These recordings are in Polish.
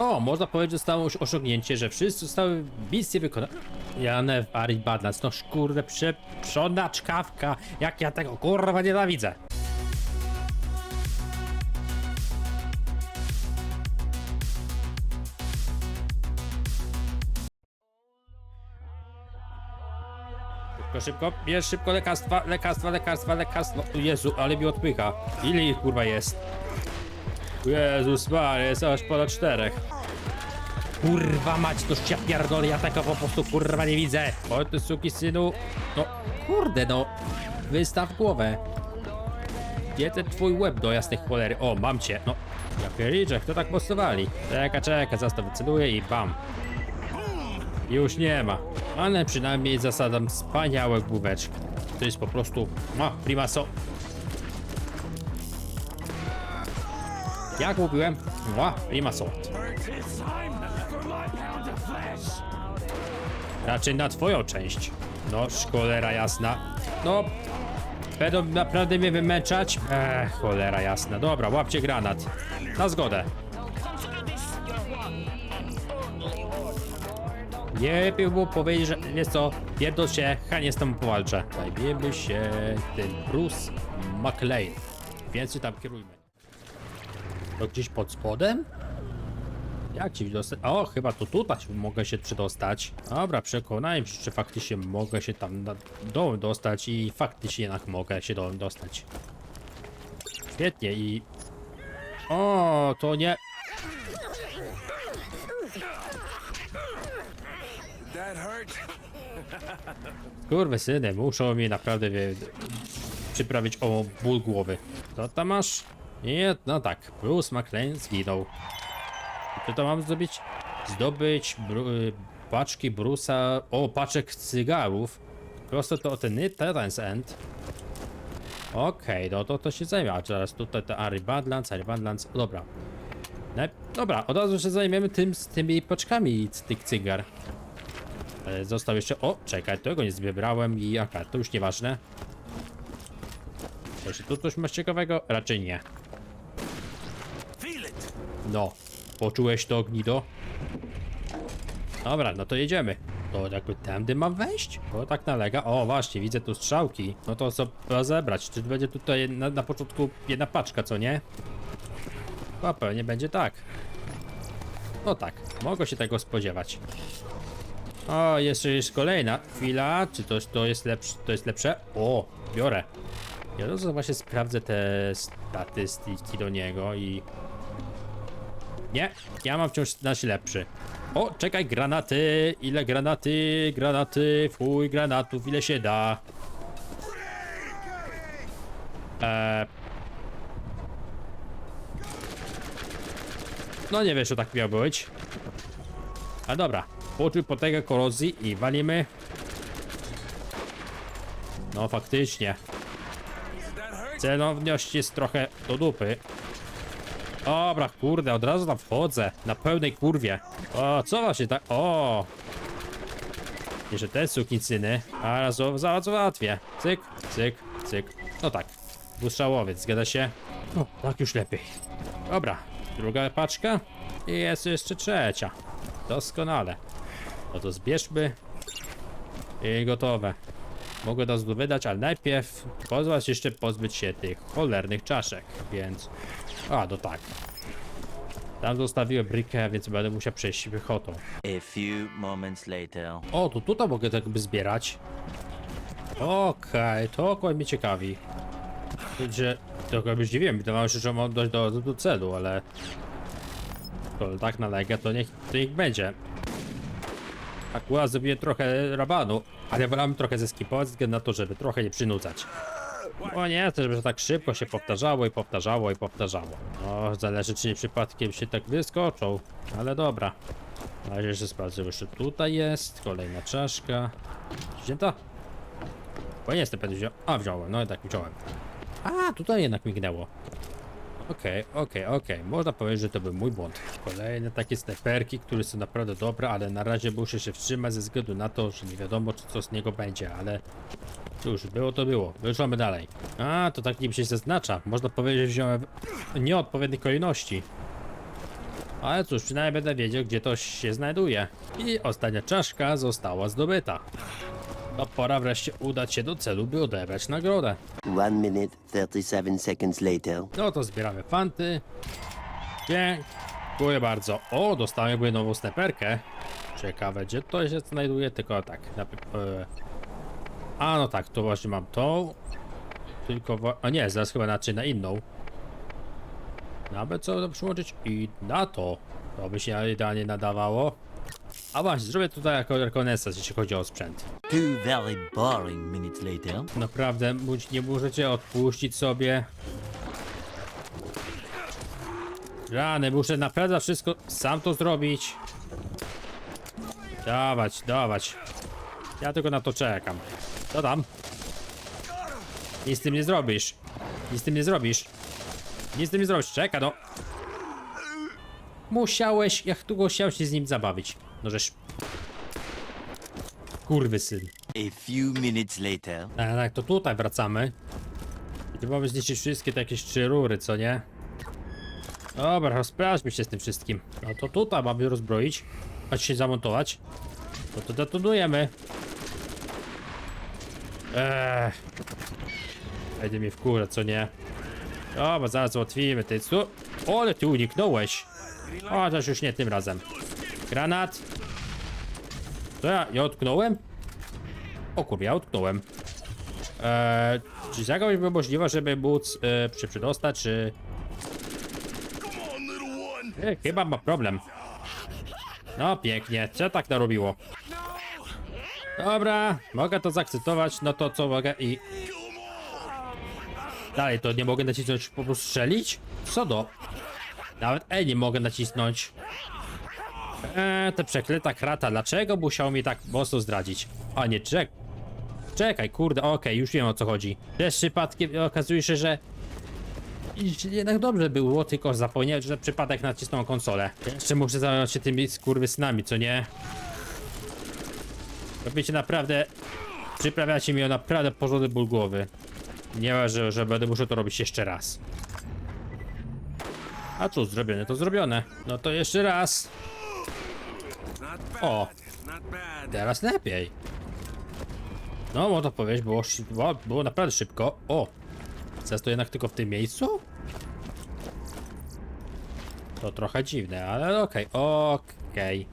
O, można powiedzieć, że zostało już osiągnięcie, że wszyscy zostały misje wykonane. W Ari Badlands, no kurde, przeprzona czkawka, jak ja tego kurwa nienawidzę. Szybko, szybko, bierz szybko lekarstwa, lekarstwa, lekarstwa, lekarstwa. O Jezu, ale mi odpycha. Ile ich kurwa jest? Jezus Maria, jest aż ponad czterech. Kurwa mać, to ja pierdolę, ja tego po prostu kurwa nie widzę. O ty suki synu. No, kurde no. Wystaw głowę. Gdzie ten twój łeb do jasnej cholery? O, mam cię. No, ja pierniczę, kto tak postowali? Czeka, czeka, zaraz to wyceluję i bam. Już nie ma. Ale przynajmniej zasadam wspaniałe główeczki. To jest po prostu... No, primaso. Jak mówiłem? No, primaso. Raczej na twoją część. No, szkolera jasna. No, będą naprawdę mnie wymęczać? Ech, cholera jasna. Dobra, łapcie granat. Na zgodę. Nie było powiedzieć, że jest co, pierdol się, chętnie z tobą powalczę. Zajmiemy się tym Bruce McLean. Więcej tam kierujmy. To gdzieś pod spodem? Jak ci dostać? O, chyba to tutaj mogę się przedostać. Dobra, przekonałem się, czy faktycznie mogę się tam na dołem dostać i faktycznie jednak mogę się dołem dostać. Świetnie i... O, to nie... Kurwy syny, muszą mi naprawdę wie, przyprawić o ból głowy. Co tam masz? Nie, no tak, Bruce McLean zginął. Co to mam zrobić? Zdobyć bru, y, paczki Bruce'a, o, paczek cygarów. Prosto to ten Terence End. Okej, no to to się zajmie. A teraz tutaj te Ari Badlands, Ari Badlands, dobra. Ne, dobra, od razu się zajmiemy tym, z tymi paczkami z tych cygar. E, Został jeszcze. O, czekaj, tego nie zbierałem i jaka, to już nieważne. Czy tu coś masz ciekawego? Raczej nie. No, poczułeś to gnido? Dobra, no to jedziemy. To jakby tędy mam wejść? Bo tak nalega. O, właśnie, widzę tu strzałki. No to co rozebrać? Czy będzie tutaj na, na początku jedna paczka, co nie? O, pewnie będzie tak. No tak, mogę się tego spodziewać. O, jeszcze jest kolejna chwila. Czy to, to jest lepsze? To jest lepsze? O, biorę. Ja to właśnie sprawdzę te statystyki do niego i... Nie, ja mam wciąż nasz lepszy. O, czekaj, granaty! Ile granaty? Granaty, fuj, granatów, ile się da? Eee... No nie wiesz, że tak miał być. A dobra, poczuj potęgę korozji i walimy. No faktycznie. Celowność jest trochę do dupy. Dobra, kurde, od razu tam wchodzę. Na pełnej kurwie. O, co właśnie tak... O! Jeszcze te sukincyny. A raz zaraz załatwię. Cyk, cyk, cyk. No tak. Dwustrzałowiec, zgadza się? No, tak już lepiej. Dobra, druga paczka. I jest jeszcze trzecia. Doskonale. No to zbierzmy. I gotowe. Mogę to wydać, ale najpierw pozwać jeszcze pozbyć się tych cholernych czaszek, więc... A, no tak. Tam zostawiłem brykę, więc będę musiał przejść piechotą. A few moments later. O, to tutaj mogę tak by zbierać. Okej, to akurat mnie ciekawi. Że trochę by zdziwiłem, wydawało się, że mam dojść do, do, do celu, ale... Skoro tak nalega, to niech, to niech będzie. Akurat zrobiłem trochę rabanu, ale wolałem trochę zeskipować, na to, żeby trochę nie przynudzać. O nie, to żeby tak szybko się powtarzało i powtarzało i powtarzało. No, zależy czy nie przypadkiem się tak wyskoczą, ale dobra. Na razie jeszcze sprawdzę, jeszcze tutaj jest, kolejna czaszka. Wzięta? Bo nie jestem pewien, wziął. A, wziąłem, no i tak wziąłem. A, tutaj jednak mignęło. Okej, okej, okej. Można powiedzieć, że to był mój błąd. Kolejne takie snajperki, które są naprawdę dobre, ale na razie muszę się wstrzymać ze względu na to, że nie wiadomo, co z niego będzie, ale cóż, było to było. Wyszłamy dalej. A, to tak nim się zaznacza. Można powiedzieć, że wziąłem w nieodpowiedniej kolejności. Ale cóż, przynajmniej będę wiedział, gdzie to się znajduje. I ostatnia czaszka została zdobyta. To pora wreszcie udać się do celu, by odebrać nagrodę. One minute, 37 seconds later. No to zbieramy fanty. Dziękuję bardzo. O, dostałem jakby nową sneperkę. Ciekawe, gdzie to się znajduje, tylko tak. Na, e, a no tak, to właśnie mam tą. Tylko, a nie, zaraz chyba znaczy na inną. Nawet co to przyłączyć i na to. To by się idealnie nadawało. A właśnie, zrobię tutaj jako rekonesans, jeśli chodzi o sprzęt. Two very boring minutes later. Naprawdę nie możecie odpuścić sobie. Rany, muszę naprawdę wszystko sam to zrobić. Dawać, dawać. Ja tylko na to czekam. Co tam? Nic z tym nie zrobisz. Nic z tym nie zrobisz. Nic z tym nie zrobisz. Czeka, no. Musiałeś, jak długo chciałeś się z nim zabawić. No żeż... Kurwy syn. A few minutes later. Tak, tak, to tutaj wracamy. I mamy zniszczyć wszystkie te jakieś trzy rury, co nie? Dobra, rozprawdźmy się z tym wszystkim. No to tutaj mamy rozbroić. Chodź się zamontować. No to detonujemy. Eee. Będzie mi w kurę, co nie? Dobra, zaraz załatwimy ty. Co? O, ale ty uniknąłeś. O, też już nie tym razem. Granat. To ja, ja utknąłem? O kurwa, ja utknąłem. Eee, czy jakaś by możliwa, żeby móc e, się przedostać, czy... E, chyba ma problem. No pięknie, co tak narobiło? Dobra, mogę to zaakceptować, no to co mogę i... Dalej, to nie mogę nacisnąć, po prostu strzelić? Co do? Nawet E nie mogę nacisnąć. Eee, ta przeklęta krata, dlaczego musiał mi tak mocno zdradzić? A nie, czek... Czekaj, kurde, okej, już wiem o co chodzi. Też przypadkiem okazuje się, że jednak dobrze było, tylko zapomniałem, że przypadek nacisnął konsolę. Jeszcze muszę zająć się tymi skurwysynami, co nie? Robicie naprawdę... Przyprawiacie mi o naprawdę porządny ból głowy. Nie ma, że, że będę musiał to robić jeszcze raz. A cóż, zrobione to zrobione. No to jeszcze raz. O. Teraz lepiej. No, można powiedzieć, było, było, naprawdę szybko. O! Teraz to jednak tylko w tym miejscu? To trochę dziwne, ale okej, okej.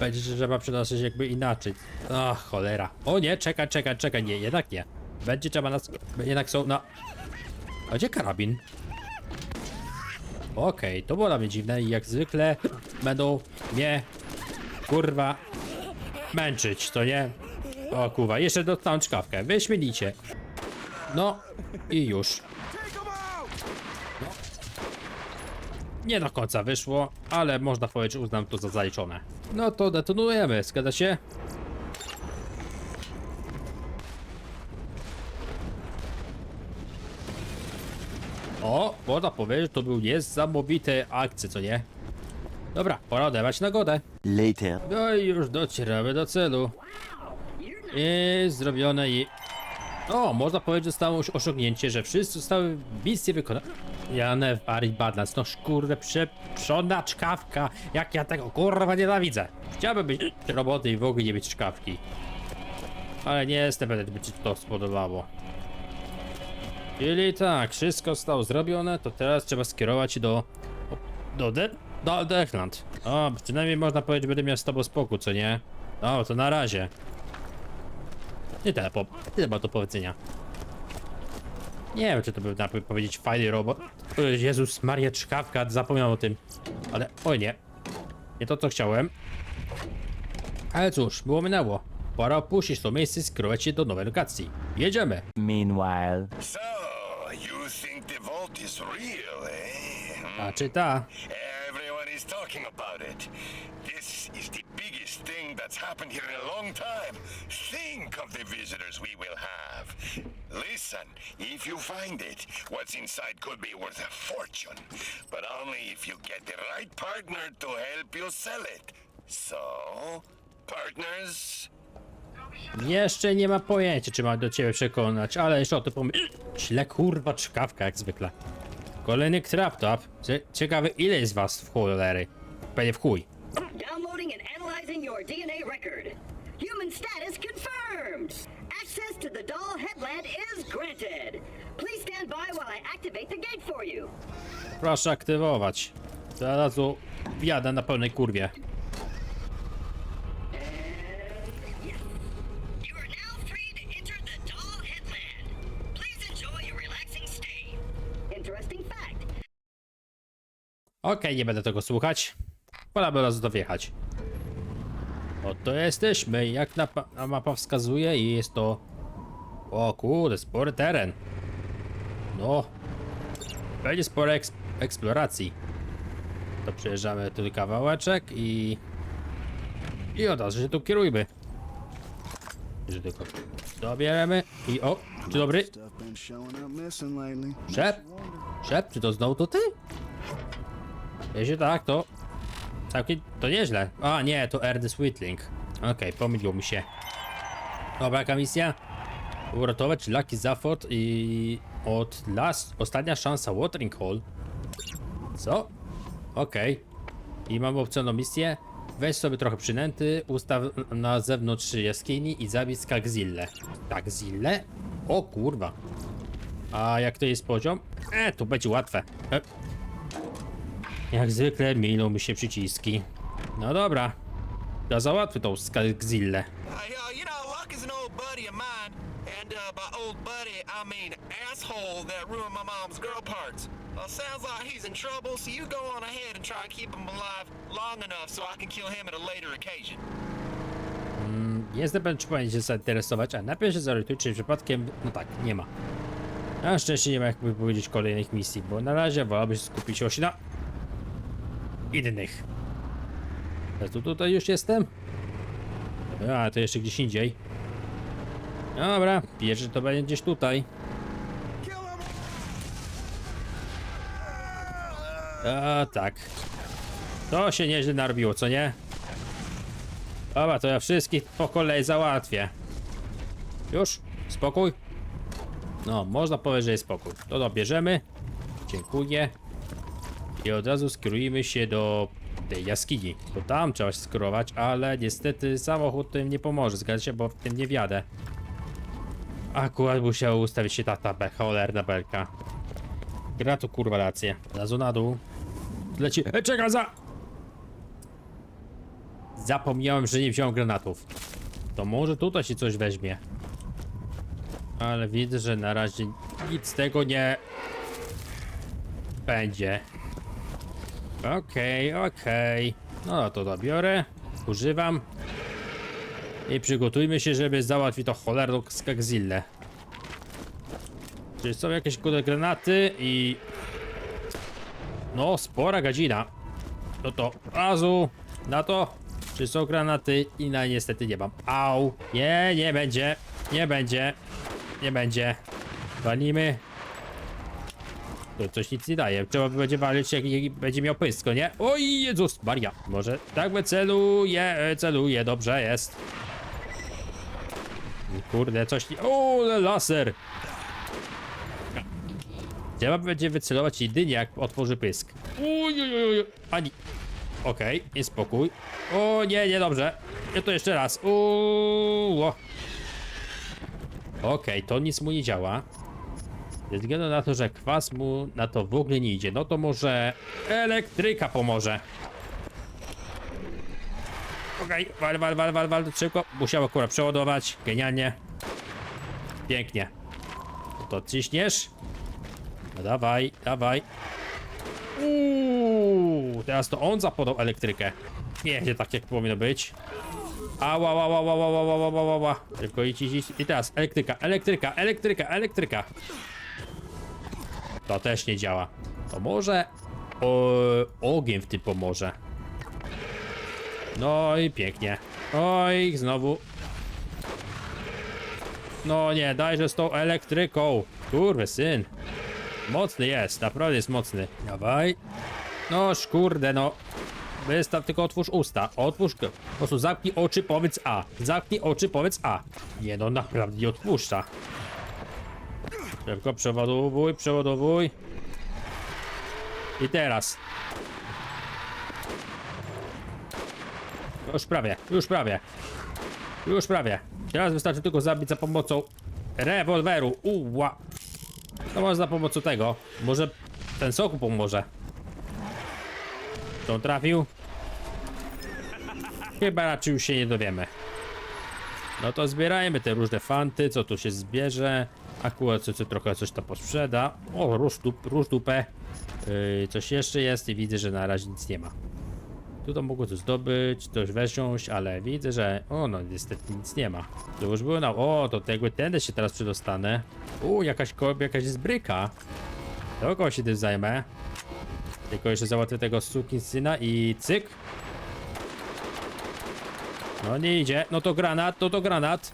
Będzie, trzeba przenosić jakby inaczej. Ach, cholera. O nie, czekaj, czekaj, czekaj, nie, jednak nie. Będzie trzeba nas... Jednak są na... A gdzie karabin? Okej, to było dla mnie dziwne i jak zwykle będą mnie kurwa męczyć, to nie? O kurwa, jeszcze dostałem czkawkę, wyśmienicie. No i już. Nie do końca wyszło, ale można powiedzieć, uznam to za zaliczone. No to detonujemy, zgadza się? O, można powiedzieć, że to był niesamowity akcje, co nie? Dobra, pora odebrać nagodę. Later. No i już docieramy do celu. I zrobione i... O, można powiedzieć, że zostało już osiągnięcie, że wszyscy zostały misje wykonane. Janę Ari Badlands, no kurde, przeprzona czkawka. Jak ja tego kurwa nienawidzę. Chciałbym być roboty i w ogóle nie mieć czkawki. Ale nie jestem pewien, by ci to spodobało. Czyli tak, wszystko zostało zrobione, to teraz trzeba skierować się do... Do de... Do Dechland. O, przynajmniej można powiedzieć, będę miał z tobą spokój, co nie? O, to na razie. Nie tyle, po... Tyle ma do powiedzenia. Nie wiem, czy to był na powiedzieć fajny robot. O, Jezus Maria Czkawka, zapomniałem o tym. Ale, oj nie. Nie to, co chciałem. Ale cóż, było minęło. Pora opuścić to miejsce i skierować się do nowej lokacji. Jedziemy! Meanwhile. So, you think the vault is real, eh? A czy ta? Everyone is talking about it. This is the biggest thing that's happened here in a long time. Think of the visitors we will have. Listen, if you find it, what's inside could be worth a fortune. But only if you get the right partner to help you sell it. So, partners? Jeszcze nie ma pojęcia, czy mam do ciebie przekonać, ale jeszcze o to pomyśl. Źle kurwa czkawka, jak zwykle. Kolejny traptop. Cie- Ciekawe ile jest was w cholery. Pewnie w chuj. Analyzing your DNA record. Human status confirmed. Access to the doll headland is granted. Please stand by while I activate the gate for you. Proszę aktywować. Zarazu wjadę na pełnej kurwie. Okej, okay, nie będę tego słuchać. Pora by razu dojechać. Oto jesteśmy, jak na, na mapa wskazuje i jest to... O kurde, spory teren. No. Będzie sporo eks eksploracji. To przejeżdżamy tu kawałeczek i... I od razu się tu kierujmy. Że tylko dobieremy i o, dzień dobry. Szep? Szep, czy to znowu to ty? Jeśli tak, to całkiem to nieźle. A nie, to Erdy Sweetling. Okej, pomyliło mi się. Dobra, jaka misja? Uratować Lucky Zafford i od last, ostatnia szansa Watering Hole. Co? Okej. I mamy opcjonalną misję. Weź sobie trochę przynęty, ustaw na zewnątrz jaskini i zabij Skagzillę. Skagzillę? O kurwa. A jak to jest poziom? E, tu będzie łatwe. E. Jak zwykle minął mi się przyciski. No dobra. Ja załatwię tą Skagzillę. Uh, you know, Luck is an old buddy of mine. And uh, by old buddy, I mean asshole that ruined my mom's girl parts. Well, sounds like he's in trouble, so you go on ahead and try and keep him alive long enough so I can kill him at a later occasion. Nie jestem pewien, czy powinien się zainteresować, a najpierw się zorientuj, czy przypadkiem... No tak, nie ma. Na szczęście nie ma jakby powiedzieć kolejnych misji, bo na razie wolałbym się skupić się na... innych. Ja tu tutaj już jestem? A, to jeszcze gdzieś indziej. Dobra, pierwszy to będzie gdzieś tutaj. A, tak. To się nieźle narobiło, co nie? Dobra, to ja wszystkich po kolei załatwię. Już? Spokój? No, można powiedzieć, że jest spokój. To dobierzemy. Dziękuję. I od razu skierujemy się do tej jaskini. Bo tam trzeba się skierować, ale niestety samochód tym nie pomoże. Zgadza się, bo w tym nie wjadę. Akurat musiał ustawić się ta tabela, cholerna belka. Gra tu kurwa rację. Razu na dół. Leci. E, czeka za! Zapomniałem, że nie wziąłem granatów. To może tutaj się coś weźmie. Ale widzę, że na razie nic z tego nie będzie. Okej, okej. No to dobiorę, używam. I przygotujmy się, żeby załatwić to cholerną skagzillę. Czy są jakieś kurde granaty i... No, spora gadzina. No to razu na to. Czy są granaty? I na niestety nie mam. Au! Nie, nie będzie. Nie będzie. Nie będzie. Walimy. To coś nic nie daje. Trzeba będzie walić jak będzie miał pysko, nie? Oj, Jezus Maria. Może tak by celuje, celuje. Dobrze jest. Kurde, coś nie... O, laser! Trzeba będzie wycelować jedynie jak otworzy pysk. Uj, uj, uj. Ani. Okej, okay, jest spokój. O nie, nie dobrze. Ja to jeszcze raz. Uuu. Okej, to nic mu nie działa. Ze względu na to, że kwas mu na to w ogóle nie idzie, no to może elektryka pomoże. Okej, wal, wal, wal, wal, wal, szybko. Musiał akurat przeładować. Genialnie. Pięknie. To ciśniesz. No dawaj, dawaj. Uuu, teraz to on zapodał elektrykę. Nie, nie tak jak powinno być. Ała, ała, ała, ała, ała, ała, ała. Tylko idź, idź. I teraz elektryka, elektryka, elektryka, elektryka. To też nie działa. To może o, ogień w tym pomoże. No i pięknie. Oj, znowu. No nie, dajże z tą elektryką. Kurwy syn. Mocny jest, naprawdę jest mocny. Dawaj. No kurde, no. Wystaw, tylko otwórz usta. Otwórz go. Po prostu zamknij oczy, powiedz A. Zamknij oczy, powiedz A. Nie no, naprawdę nie odpuszcza. Szybko przeładowuj, przeładowuj. I teraz. Już prawie, już prawie. Już prawie. Teraz wystarczy tylko zabić za pomocą rewolweru. Uła. No może za pomocą tego. Może ten soku pomoże. To trafił? Chyba raczej już się nie dowiemy. No to zbierajmy te różne fanty, co tu się zbierze. Akurat co trochę coś to posprzeda. O, róż, dup, róż dupę. Yy, coś jeszcze jest i widzę, że na razie nic nie ma. Tu to mogło coś zdobyć, coś wziąć, ale widzę, że... O, no niestety nic nie ma. To już było na... O, to jakby tędy się teraz przedostanę. U, jakaś ko... jakaś jest bryka. To kogo się tym zajmę? Tylko jeszcze załatwię tego syna i cyk. No nie idzie. No to granat, no to granat.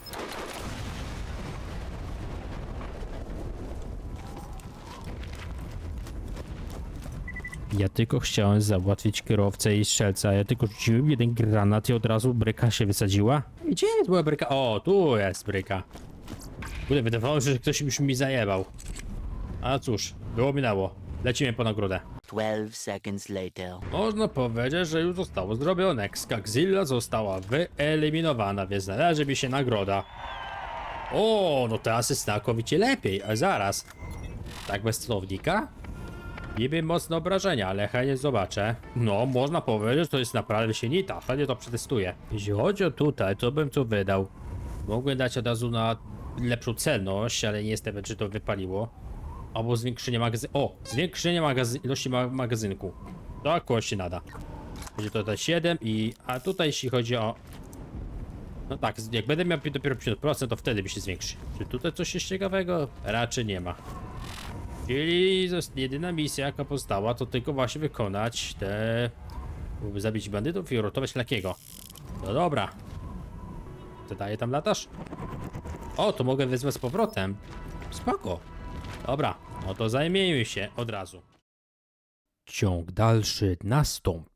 Ja tylko chciałem załatwić kierowcę i strzelca. Ja tylko rzuciłem jeden granat i od razu bryka się wysadziła. Gdzie jest była bryka? O, tu jest bryka. Kurde, wydawało się, że ktoś już mi zajebał. A cóż, było minęło. Lecimy po nagrodę. 12 seconds later. Można powiedzieć, że już zostało zrobione. Skagzilla została wyeliminowana, więc należy mi się nagroda. O, no teraz jest znakomicie lepiej, a zaraz. Tak bez celownika? Niby mocne obrażenia, ale chętnie zobaczę. No, można powiedzieć, że to jest naprawdę sienita. Chętnie to przetestuję. Jeśli chodzi o tutaj, to bym to wydał. Mogłem dać od razu na lepszą celność, ale nie jestem pewien, czy to wypaliło. Albo zwiększenie magazynku. O! Zwiększenie magazy ilości ma magazynku. To akurat się nada. Będzie to tutaj 7 i... A tutaj jeśli chodzi o... No tak, jak będę miał dopiero 50%, to wtedy by się zwiększy. Czy tutaj coś jest ciekawego? Raczej nie ma. Czyli jedyna misja jaka pozostała, to tylko właśnie wykonać te... By zabić bandytów i uratować Lakiego. No dobra. Co daje tam latasz? O, to mogę wezwać z powrotem. Spoko. Dobra, no to zajmijmy się od razu. Ciąg dalszy nastąpi.